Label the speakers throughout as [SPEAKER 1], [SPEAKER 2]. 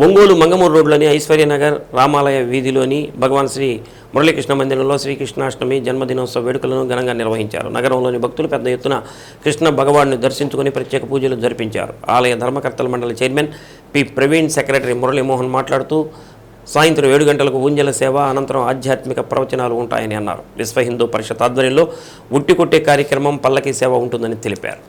[SPEAKER 1] ఒంగోలు మంగమూరు రోడ్లోని ఐశ్వర్యనగర్ రామాలయ వీధిలోని భగవాన్ శ్రీ మురళీకృష్ణ మందిరంలో శ్రీకృష్ణాష్టమి జన్మదినోత్సవ వేడుకలను ఘనంగా నిర్వహించారు. నగరంలోని భక్తులు పెద్ద ఎత్తున కృష్ణ భగవాన్ని దర్శించుకుని ప్రత్యేక పూజలు జరిపించారు. ఆలయ ధర్మకర్తల మండలి chairman P. Praveen secretary Muralimohan మాట్లాడుతూ సాయంత్రం ఏడు గంటలకు ఊంజల సేవ అనంతరం ఆధ్యాత్మిక ప్రవచనాలు ఉంటాయని అన్నారు. విశ్వ హిందూ పరిషత్ ఆధ్వర్యంలో ఉట్టి కొట్టే కార్యక్రమం పల్లకి సేవ ఉంటుందని తెలిపారు.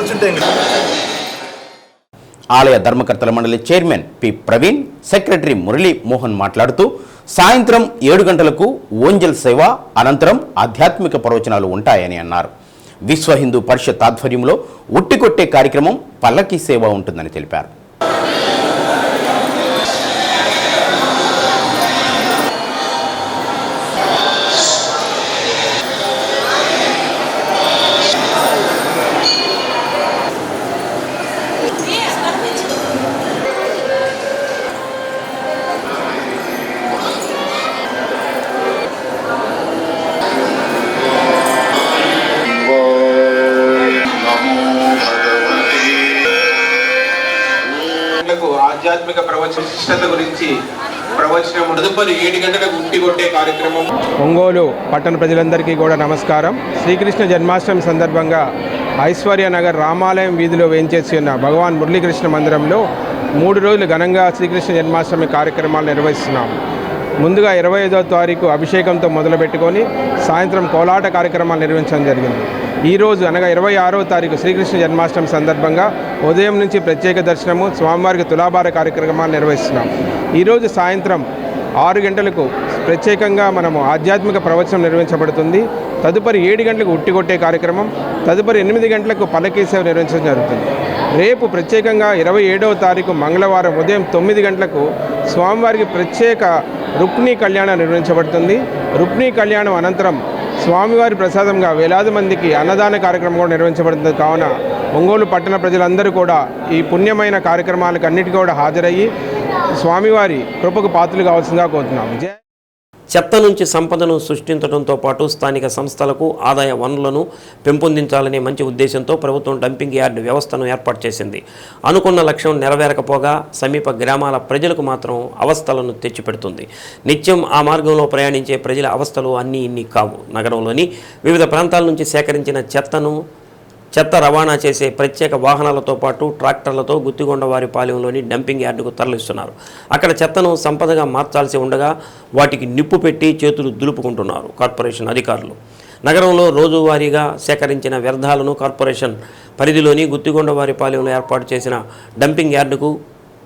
[SPEAKER 2] కూర్చుంటే
[SPEAKER 3] ఆలయ ధర్మకర్తల మండలి chairman P Praveen secretary Murali Mohan మాట్లాడుతూ సాయంత్రం ఏడు గంటలకు ఓంజల్ సేవ అనంతరం ఆధ్యాత్మిక ప్రవచనాలు ఉంటాయని అన్నారు. విశ్వ హిందూ పరిషత్ ఆధ్వర్యంలో ఉట్టికొట్టే కార్యక్రమం పల్లకీ సేవ ఉంటుందని తెలిపారు.
[SPEAKER 4] ఆధ్యాత్మిక ప్రవచన విశిష్టత గురించి ప్రవచనం తదుపరి ఏడు గంటలకు ఉట్టి కొట్టే కార్యక్రమం.
[SPEAKER 5] ఒంగోలు పట్టణ ప్రజలందరికీ కూడా నమస్కారం. శ్రీకృష్ణ జన్మాష్టమి సందర్భంగా ఐశ్వర్య నగర్ రామాలయం వీధిలో వేయించేసి ఉన్న భగవాన్ మురళీకృష్ణ మందిరంలో మూడు రోజులు ఘనంగా శ్రీకృష్ణ జన్మాష్టమి కార్యక్రమాలు నిర్వహిస్తున్నాం. ముందుగా ఇరవై ఐదో తారీఖు అభిషేకంతో మొదలుపెట్టుకొని సాయంత్రం కోలాట కార్యక్రమాలు నిర్వహించడం జరిగింది. ఈరోజు అనగా ఇరవై ఆరో తారీఖు శ్రీకృష్ణ జన్మాష్టమి సందర్భంగా ఉదయం నుంచి ప్రత్యేక దర్శనము స్వామివారికి తులాభార కార్యక్రమాలు నిర్వహిస్తున్నాం. ఈరోజు సాయంత్రం ఆరు గంటలకు ప్రత్యేకంగా మనము ఆధ్యాత్మిక ప్రవచనం నిర్వహించబడుతుంది. తదుపరి ఏడు గంటలకు ఉట్టిగొట్టే కార్యక్రమం తదుపరి ఎనిమిది గంటలకు పల్లకీ సేవ నిర్వహించడం జరుగుతుంది. రేపు ప్రత్యేకంగా ఇరవై ఏడవ తారీఖు మంగళవారం ఉదయం తొమ్మిది గంటలకు స్వామివారికి ప్రత్యేక రుక్మిణీ కళ్యాణం నిర్వహించబడుతుంది. రుక్మిణీ కళ్యాణం అనంతరం స్వామివారి ప్రసాదంగా వేలాది మందికి అన్నదాన కార్యక్రమం కూడా నిర్వహించబడుతుంది. కావున ఒంగోలు పట్టణ ప్రజలందరూ కూడా ఈ పుణ్యమైన కార్యక్రమాలకు అన్నిటికీ కూడా హాజరయ్యి స్వామివారి కృపకు పాత్రలు కావాల్సిందిగా కోరుతున్నాం విజయ
[SPEAKER 1] చెత్త నుంచి సంపదను సృష్టించడంతో పాటు స్థానిక సంస్థలకు ఆదాయ వనరులను పెంపొందించాలనే మంచి ఉద్దేశంతో ప్రభుత్వం డంపింగ్ యార్డ్ వ్యవస్థను ఏర్పాటు చేసింది. అనుకున్న లక్ష్యం నెరవేరకపోగా సమీప గ్రామాల ప్రజలకు మాత్రం అవస్థలను తెచ్చిపెడుతుంది. నిత్యం ఆ మార్గంలో ప్రయాణించే ప్రజల అవస్థలు అన్నీ ఇన్ని కావు. నగరంలోని వివిధ ప్రాంతాల నుంచి సేకరించిన చెత్తను చెత్త రవాణా చేసే ప్రత్యేక వాహనాలతో పాటు ట్రాక్టర్లతో గుత్తిగొండ వారి పాలెంలోని డంపింగ్ యార్డుకు తరలిస్తున్నారు. అక్కడ చెత్తను సంపదగా మార్చాల్సి ఉండగా వాటికి నిప్పు పెట్టి చేతులు దులుపుకుంటున్నారు కార్పొరేషన్ అధికారులు. నగరంలో రోజువారీగా సేకరించిన వ్యర్థాలను కార్పొరేషన్ పరిధిలోని గుత్తిగొండవారి పాలెంలో ఏర్పాటు చేసిన డంపింగ్ యార్డుకు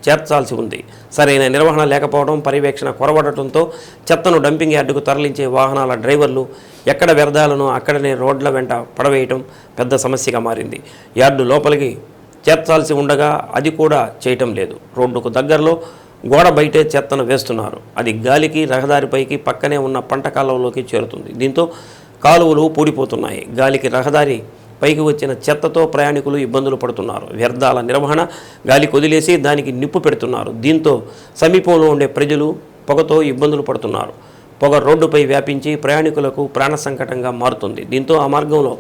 [SPEAKER 1] చేర్చాల్సి ఉంది. సరైన నిర్వహణ లేకపోవడం పర్యవేక్షణ కొరవడటంతో చెత్తను డంపింగ్ యార్డుకు తరలించే వాహనాల డ్రైవర్లు ఎక్కడ వ్యర్థాలను అక్కడనే రోడ్ల వెంట పడవేయటం పెద్ద సమస్యగా మారింది. యార్డు లోపలికి చేర్చాల్సి ఉండగా అది కూడా చేయటం లేదు. రోడ్డుకు దగ్గరలో గోడ బయటే చెత్తను వేస్తున్నారు. అది గాలికి రహదారిపైకి పక్కనే ఉన్న పంట కాలువలోకి చేరుతుంది. దీంతో కాలువలు పూడిపోతున్నాయి. గాలికి రహదారి పైకి వచ్చిన చెత్తతో ప్రయాణికులు ఇబ్బందులు పడుతున్నారు. వ్యర్థాల నిర్వహణ గాలి కొదిలేసి దానికి నిప్పు పెడుతున్నారు. దీంతో సమీపంలో ఉండే ప్రజలు పొగతో ఇబ్బందులు పడుతున్నారు. పొగ రోడ్డుపై వ్యాపించి ప్రయాణికులకు ప్రాణ సంకటంగా మారుతుంది. దీంతో ఆ మార్గంలో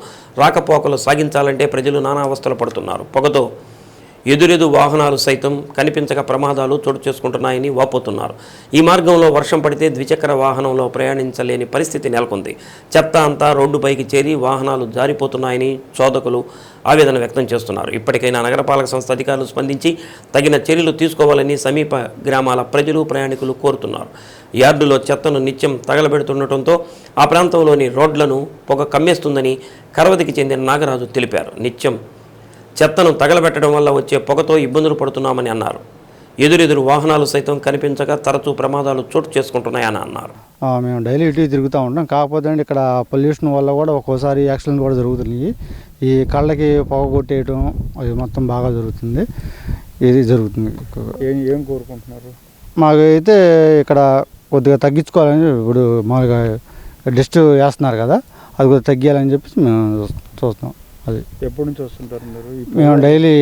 [SPEAKER 1] రాకపోకలు సాగించాలంటే ప్రజలు నానా అవస్థలు పడుతున్నారు. పొగతో ఎదురెదు వాహనాలు సైతం కనిపించక ప్రమాదాలు చోటు చేసుకుంటున్నాయని వాపోతున్నారు. ఈ మార్గంలో వర్షం పడితే ద్విచక్ర వాహనంలో ప్రయాణించలేని పరిస్థితి నెలకొంది. చెత్త అంతా రోడ్డుపైకి చేరి వాహనాలు జారిపోతున్నాయని చోదకులు ఆవేదన వ్యక్తం చేస్తున్నారు. ఇప్పటికైనా నగరపాలక సంస్థ అధికారులు స్పందించి తగిన చర్యలు తీసుకోవాలని సమీప గ్రామాల ప్రజలు ప్రయాణికులు కోరుతున్నారు. యార్డులో చెత్తను నిత్యం తగలబెడుతుండటంతో ఆ ప్రాంతంలోని రోడ్లను పొగ కమ్మేస్తుందని కరవతికి చెందిన నాగరాజు తెలిపారు. నిత్యం చెత్తను తగలబెట్టడం వల్ల వచ్చే పొగతో ఇబ్బందులు పడుతున్నామని అన్నారు. ఎదురెదురు వాహనాలు సైతం కనిపించక తరచూ ప్రమాదాలు చోటు చేసుకుంటున్నాయని అన్నారు.
[SPEAKER 6] మేము డైలీ ఇటు తిరుగుతూ ఉంటాం కాకపోతే అండి ఇక్కడ పొల్యూషన్ వల్ల కూడా ఒక్కోసారి యాక్సిడెంట్ కూడా జరుగుతున్నాయి. ఈ కళ్ళకి పొగ కొట్టేయటం అది మొత్తం బాగా జరుగుతుంది. ఇది జరుగుతుంది.
[SPEAKER 7] ఏం ఏం కోరుకుంటున్నారు?
[SPEAKER 6] మాకైతే ఇక్కడ కొద్దిగా తగ్గించుకోవాలని ఇప్పుడు మామూలుగా డస్ట్ వేస్తున్నారు కదా అది కొద్దిగా తగ్గియాలని చెప్పేసి మేము చూస్- చూస్తాం అది.
[SPEAKER 7] ఎప్పటి నుంచి వస్తుంటారు మీరు?
[SPEAKER 6] మేము డైలీ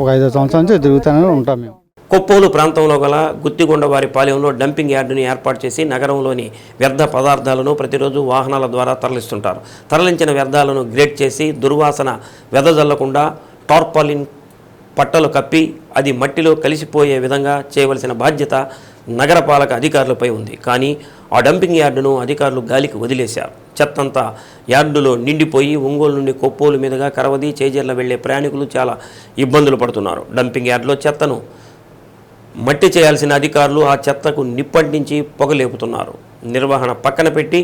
[SPEAKER 6] ఒక ఐదు సంవత్సరాల నుంచి తిరుగుతూనే ఉంటాం మేము.
[SPEAKER 1] కొప్పోలు ప్రాంతంలో గల గుత్తిగొండవారి పాలెంలో డంపింగ్ యార్డుని ఏర్పాటు చేసి నగరంలోని వ్యర్థ పదార్థాలను ప్రతిరోజు వాహనాల ద్వారా తరలిస్తుంటారు. తరలించిన వ్యర్థాలను గ్రేడ్ చేసి దుర్వాసన వెదజల్లకుండా టార్పాలిన్ పట్టలు కప్పి అది మట్టిలో కలిసిపోయే విధంగా చేయవలసిన బాధ్యత నగరపాలక అధికారులపై ఉంది. కానీ ఆ డంపింగ్ యార్డును అధికారులు గాలికి వదిలేశారు. చెత్తంతా యార్డులో నిండిపోయి ఒంగోలు నుండి కొప్పోలు మీదుగా కరవది చేజర్ల వెళ్ళే ప్రయాణికులు చాలా ఇబ్బందులు పడుతున్నారు. డంపింగ్ యార్డులో చెత్తను మట్టి చేయాల్సిన అధికారులు ఆ చెత్తకు నిప్పంటించి పొగలేపుతున్నారు నిర్వహణ పక్కన పెట్టి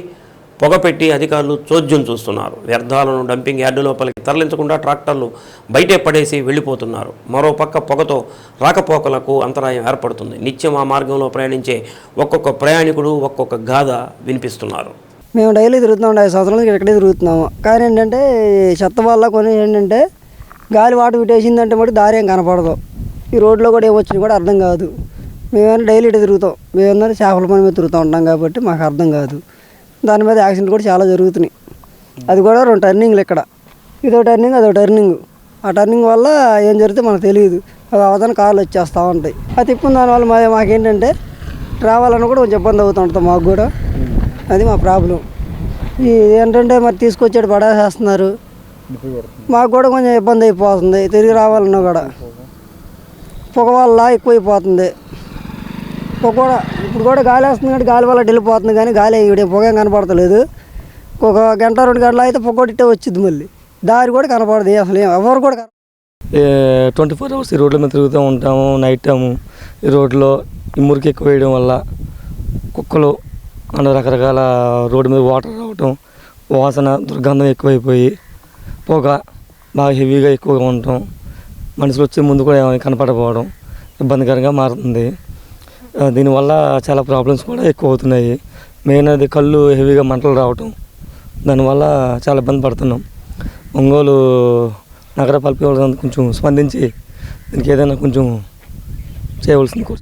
[SPEAKER 1] పొగపెట్టి అధికారులు చోద్యం చూస్తున్నారు. వ్యర్థాలను డంపింగ్ యార్డు లోపలికి తరలించకుండా ట్రాక్టర్లు బయటే పడేసి వెళ్ళిపోతున్నారు. మరోపక్క పొగతో రాకపోకలకు అంతరాయం ఏర్పడుతుంది. నిత్యం ఆ మార్గంలో ప్రయాణించే ఒక్కొక్క ప్రయాణికుడు ఒక్కొక్క గాథ వినిపిస్తున్నారు.
[SPEAKER 2] మేము డైలీ తిరుగుతున్నాం ఐదు సంవత్సరాల నుంచి ఇక్కడే తిరుగుతున్నాము. కానీ ఏంటంటే చెత్త వల్ల కొన్ని ఏంటంటే గాలి వాట విటేసిందంటే మటు దారి ఏం కనపడదు. ఈ రోడ్లో కూడా ఏమొచ్చినా కూడా అర్థం కాదు. మేమైనా డైలీ ఇటు తిరుగుతాం. మేమన్నా చేపల పని మీద తిరుగుతూ ఉంటాం కాబట్టి మాకు అర్థం కాదు. దాని మీద యాక్సిడెంట్ కూడా చాలా జరుగుతున్నాయి. అది కూడా రెండు టర్నింగ్లు ఇక్కడ. ఇదో టర్నింగ్ అదో టర్నింగ్. ఆ టర్నింగ్ వల్ల ఏం జరిగితే మనకు తెలియదు. అవి అవతల కార్లు వచ్చేస్తూ ఉంటాయి. అది తిప్పిన దానివల్ల మా మాకేంటంటే రావాలని కూడా కొంచెం ఇబ్బంది అవుతుంటుంది మాకు కూడా. అది మా ప్రాబ్లం. ఈ ఏంటంటే మరి తీసుకొచ్చాడు పడేసేస్తున్నారు. మాకు కూడా కొంచెం ఇబ్బంది అయిపోతుంది. తిరిగి రావాలన్నా కూడా. పొగ వల్ల ఎక్కువైపోతుంది. ఇప్పుడు కూడా ఇప్పుడు కూడా గాలి వస్తుంది కానీ గాలి వల్ల వెళ్ళిపోతుంది కానీ గాలి ఇక్కడ పొగ కనపడతలేదు. ఒక గంట రెండు గంటలు అయితే పొగొట్టే వచ్చింది మళ్ళీ. దారి కూడా కనపడదు అసలు ఎవరు కూడా
[SPEAKER 8] ట్వంటీ ఫోర్ అవర్స్ ఈ రోడ్ల మీద తిరుగుతూ ఉంటాము నైట్ టైము. ఈ రోడ్లో ఈ మురికి ఎక్కువ వేయడం వల్ల కుక్కలు అండ్ రకరకాల రోడ్డు మీద వాటర్ రావటం వాసన దుర్గంధం ఎక్కువైపోయి పొగ బాగా హెవీగా ఎక్కువగా ఉండటం మనుషులు వచ్చే ముందు కూడా కనపడకపోవడం ఇబ్బందికరంగా మారుతుంది. దీనివల్ల చాలా ప్రాబ్లమ్స్ కూడా ఎక్కువ అవుతున్నాయి మెయిన్ అది కళ్ళు హెవీగా మంటలు రావటం. దానివల్ల చాలా ఇబ్బంది పడుతున్నాం. ఒంగోలు నగరపాలక కొంచెం స్పందించి దీనికి ఏదైనా కొంచెం చేయవలసింది కోరు